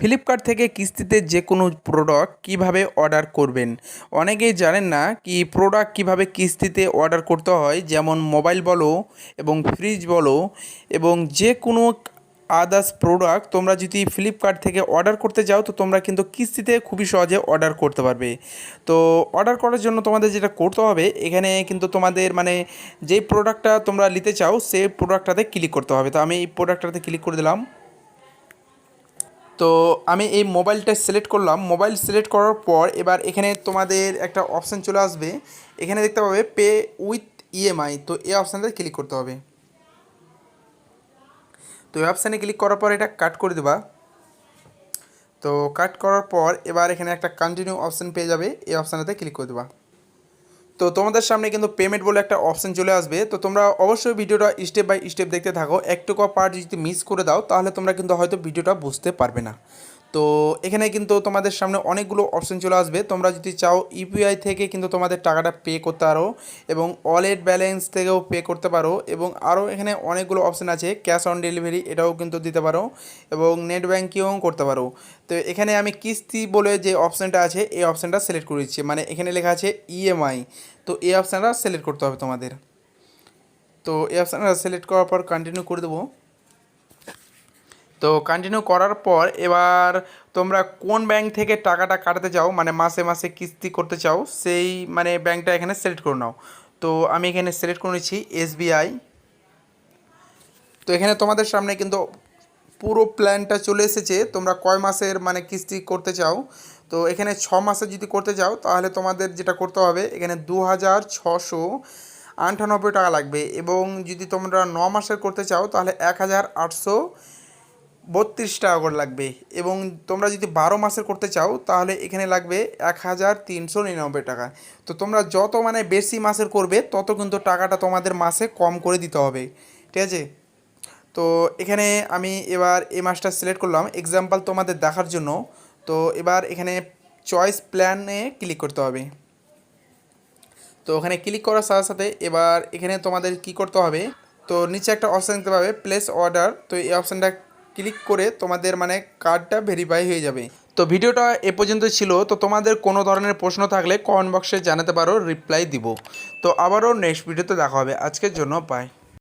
Flipkart থেকে কিস্তিতে যে কোনো প্রোডাক্ট কীভাবে অর্ডার করবেন? অনেকেই জানেন না কি প্রোডাক্ট কীভাবে কিস্তিতে অর্ডার করতে হয়, যেমন মোবাইল বলো এবং ফ্রিজ বলো এবং যে কোনো আদার্স প্রোডাক্ট তোমরা যদি ফ্লিপকার্ট থেকে অর্ডার করতে যাও, তো তোমরা কিন্তু কিস্তিতে খুবই সহজে অর্ডার করতে পারবে। তো অর্ডার করার জন্য তোমাদের যেটা করতে হবে, এখানে কিন্তু তোমাদের মানে যেই প্রোডাক্টটা তোমরা নিতে চাও, সেই প্রোডাক্টটাতে ক্লিক করতে হবে। তো আমি এই প্রোডাক্টটাতে ক্লিক করে দিলাম। তো আমি এই মোবাইলটা সিলেক্ট করলাম। মোবাইল সিলেক্ট করার পর এবার এখানে তোমাদের একটা অপশান চলে আসবে। এখানে দেখতে পাবে পে উইথ ইএমআই তো এই অপশানটা ক্লিক করতে হবে। তো এই অপশানে ক্লিক করার পর এটা কাট করে দেবা। তো কাট করার পর এবার এখানে একটা কন্টিনিউ অপশান পেয়ে যাবে। এই অপশানটাতে ক্লিক করে দেবা। তো তোমাদের সামনে কিন্তু পেমেন্ট বলে একটা অপশান চলে আসবে। তো তোমরা অবশ্যই ভিডিওটা স্টেপ বাই স্টেপ দেখতে থাকো। একটু একটুকু পার্ট যদি মিস করে দাও, তাহলে তোমরা কিন্তু হয়তো ভিডিওটা বুঝতে পারবে না। তো এখানে কিন্তু তোমাদের সামনে অনেকগুলো অপশন চলে আসবে। তোমরা যদি চাও ইউপিআই থেকে কিন্তু তোমাদের টাকাটা পে করতে পারো এবং ওয়ালেট ব্যালেন্স থেকেও পে করতে পারো এবং আরও এখানে অনেকগুলো অপশন আছে ক্যাশ অন ডেলিভারি এটাও কিন্তু দিতে পারো এবং নেট ব্যাঙ্কিংও করতে পারো। তো এখানে আমি কিস্তি বলে যে অপশানটা আছে, এই অপশানটা সিলেক্ট করে দিচ্ছি। মানে এখানে লেখা আছে ইএমআই তো এই অপশানটা সিলেক্ট করতে হবে তোমাদের। তো এই অপশানটা সিলেক্ট করার পর কন্টিনিউ করে দেবো। তো কন্টিনিউ করার পর এবার তোমরা কোন ব্যাংক থেকে টাকাটা কাটাতে চাও মানে মাসে মাসে কিস্তি করতে চাও, সেই মানে ব্যাংকটা এখানে সিলেক্ট করে নাও। তো আমি এখানে সিলেক্ট করে নিচ্ছি এসবিআই তো এখানে তোমাদের সামনে কিন্তু পুরো প্ল্যানটা চলে এসেছে, তোমরা কয় মাসের মানে কিস্তি করতে চাও। তো এখানে ছ মাসে যদি করতে চাও, তাহলে তোমাদের যেটা করতে হবে, এখানে দু হাজার ছশো আটানব্বই টাকা লাগবে। এবং যদি তোমরা ন মাসের করতে চাও, তাহলে এক হাজার আটশো বত্রিশ টাকা করে লাগবে এবং তোমরা যদি বারো মাসের করতে চাও, তাহলে এখানে লাগবে এক হাজার তিনশো নিরানব্বই টাকা। তো তোমরা যত মানে বেশি মাসের করবে, তত কিন্তু টাকাটা তোমাদের মাসে কম করে দিতে হবে। ঠিক আছে? তো এখানে আমি এবার এই মাসটা সিলেক্ট করলাম। এক্সাম্পল তোমাদের দেখার জন্য। তো এবার এখানে চয়েস প্ল্যানে ক্লিক করতে হবে। তো ওখানে ক্লিক করার সাথে সাথে এবার এখানে তোমাদের কি করতে হবে? তো নিচে একটা অপশান দেখতে পাবে প্লেস অর্ডার তো এই অপশানটা ক্লিক করে তোমাদের মানে কার্ডটা ভেরিফাই হয়ে যাবে। তো ভিডিওটা এ পর্যন্ত ছিল। তো তোমাদের কোনো ধরনের প্রশ্ন থাকলে কমেন্ট বক্সে জানাতে পারো রিপ্লাই দিব। তো আবারও নেক্সট ভিডিওতে দেখা হবে। আজকের জন্য পাই